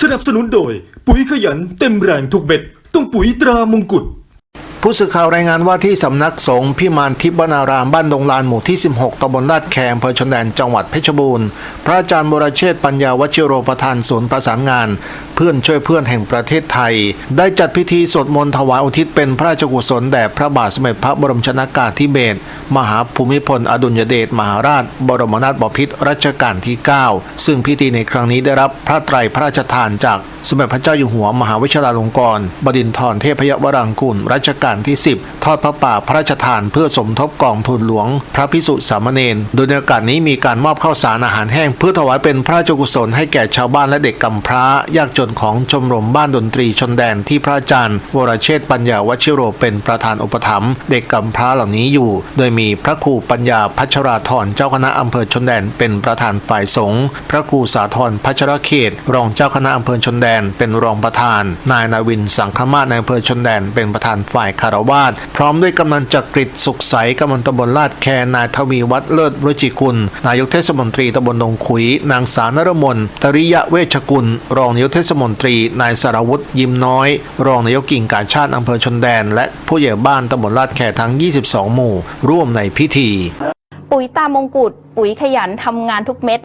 สนับสนุนโดย ปุ๋ยขยันเต็มแรงทุกเม็ด ต้องปุ๋ยตรามงกุฎ ผู้สื่อข่าวรายงานว่าที่สำนักสงฆ์พิมานทิพย์วนารามบ้านดงลานหมู่ที่ 16ตำบลลาดแคมอำเภอชนแดนจังหวัดเพชรบูรณ์ พระอาจารย์บรเชษปัญญาวชิโรประธานศูนย์ประสานงาน เพื่อนช่วยเพื่อนแห่งประเทศไทย ได้จัดพิธีสวดมนต์ถวายอุทิศเป็นพระราชกุศลแด่พระบาทสมเด็จพระบรมชนากาธิเบศรมหาภูมิพล อดุลยเดชมหาราช บรมนาถบพิตรรัชกาลที่ 9 ซึ่งพิธีในครั้งนี้ได้รับพระไตรพระราชทานจากสมเด็จพระเจ้าอยู่หัวมหาวิชาลงกรณบดินทรเทพยวรังกุลรัชกาลที่ 10 ทอดพระป่าพระราชทานเพื่อสมทบกองทุนหลวง พระพิสุสามเณรโดยในโอกาสนี้มีการมอบข้าวสารอาหารแห้ง เพื่อถวายเป็นพระราชกุศลให้แก่ชาวบ้านและเด็กกำพร้ายากจนของชมรมบ้านดนตรีชนแดนที่พระอาจารย์ วรเชษฐ์ปัญญาวชิโรเป็นประธานอุปถัมภ์เด็กกำพร้าเหล่านี้อยู่ โดยมีพระครูปัญญาพัชราธรเจ้าคณะอำเภอชนแดนเป็นประธานฝ่ายสงฆ์พระครูสาธรพัชรเขต รองเจ้าคณะอำเภอชนแดนเป็นรองประธาน นายนาวินสังฆมาศในอำเภอชนแดนเป็นประธานฝ่ายคารวาสพร้อมด้วยกำนันจักริดสุขใสกำนันตำบลลาดแคนายทวีวัฒน์เลิศรุจิกุล นายกเทศมนตรีตำบลดงขุย นางสาวนรมนตริยะเวชกุล รองนายกเทศมนตรี นายสารวุฒิยิมน้อย รองนายกกิ่งการชาติอำเภอชนแดน และผู้ใหญ่บ้านตำบลลาดแคทั้ง 22 หมู่ ร่วมในพิธี ปุ๋ยตามงกุฎปุ๋ยขยันทำงานทุกเม็ด